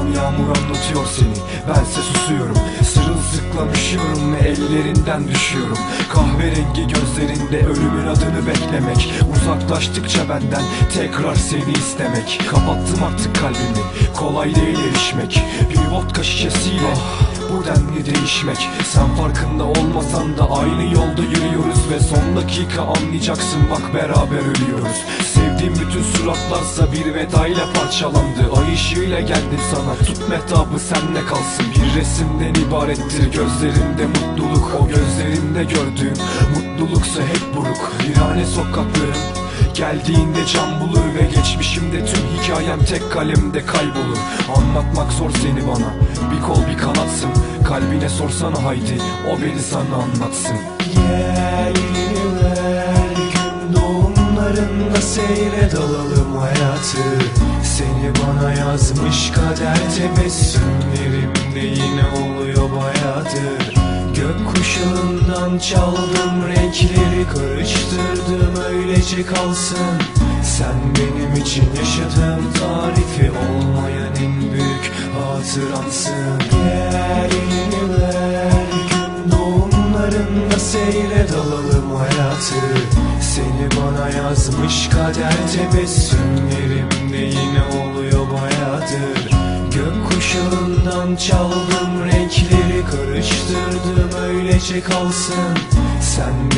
Anlatıyor seni. Bense susuyorum. Sırılsıklam üşüyorum ve ellerinden düşüyorum. Kahverengi gözlerinde ölümün adını beklemek. Uzaklaştıkça benden tekrar seni istemek. Kapattım artık kalbimi. Kolay değil erişmek. Bir vodka şişesiyle bu denli değişmek? Sen farkında olmasan da aynı yolda yürüyoruz Ve son dakika anlayacaksın. Bak beraber ölüyoruz suratlarsa bir vedayla parçalandı. Ay ışığıyla geldim sana. Tut metabı senle kalsın. Bir resimden ibarettir. Gözlerinde mutluluk. O gözlerinde gördüğüm mutluluksa hep buruk. Virane sokaklarım Geldiğinde can bulur ve geçmişimde tüm hikayem tek kalemde kaybolur. Anlatmak zor seni bana. Bir kol bir kanatsın. Kalbine sorsana haydi o beni sana anlatsın. Gel ver gün doğumlarında seyre dalalım hayatı. Seni bana yazmış kader tebessümlerimde yine oluyor bayağıdır Gökkuşağından çaldım renkleri karıştırdım öylece kalsın. Sen benim için yaşadığım tarifi olmayan en büyük hatıramsın Gel ver gün doğumlarında seyre dalalım hayatı yazmış kader tebessümlerimde yine oluyor bayağıdır Gökkuşağından çaldım renkleri karıştırdım öylece kalsın. Sen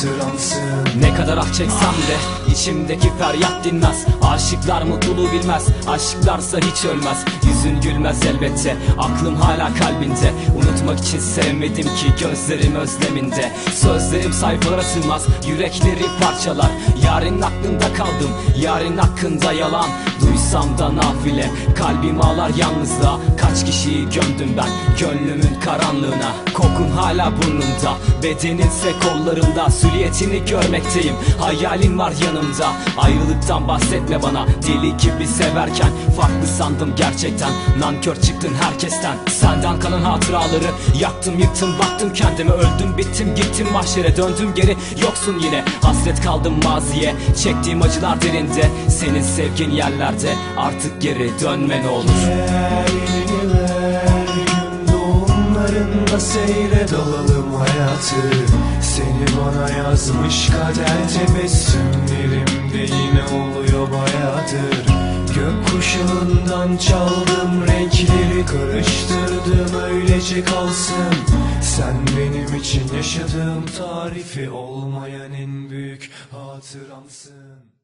hatıramsın Ne kadar ah çeksem de içimdeki feryat dinmez. Aşıklar mutluluğu bilmez. Aşıklarsa hiç ölmez. Yüzün gülmez elbette. Aklım hala kalbinde. Unutmak için sevmedim ki Gözlerim özleminde. Sözlerim sayfalara sığmaz. Yürekleri parçalar. Yarın aklında kaldım. Yarın hakkında yalan Duysam da nafile Kalbim ağlar yalnızlığa Kaç kişiyi gömdüm ben Gönlümün karanlığına. Kokun hala burnumda Bedeninse kollarımda. Süliyetini görmekteyim Hayalin var yanımda. Ayrılıktan bahsetme bana Deli gibi severken. Farklı sandım gerçekten Nankör çıktın herkesten. Senden kalan hatıraları Yaktım yıktım baktım kendime. Öldüm bittim gittim mahşere Döndüm geri yoksun yine. Hasret kaldım maziye Çektiğim acılar derinde. Senin sevgin yerlerde Artık geri dönme ne olur. Gel gün doğumlarında seyre dalalım hayatı. Seni bana yazmış kader tebessümlerimde yine oluyor bayağıdır Gökkuşağından çaldım renkleri karıştırdım öylece kalsın. Sen benim için yaşadığım tarifi olmayan en büyük hatıramsın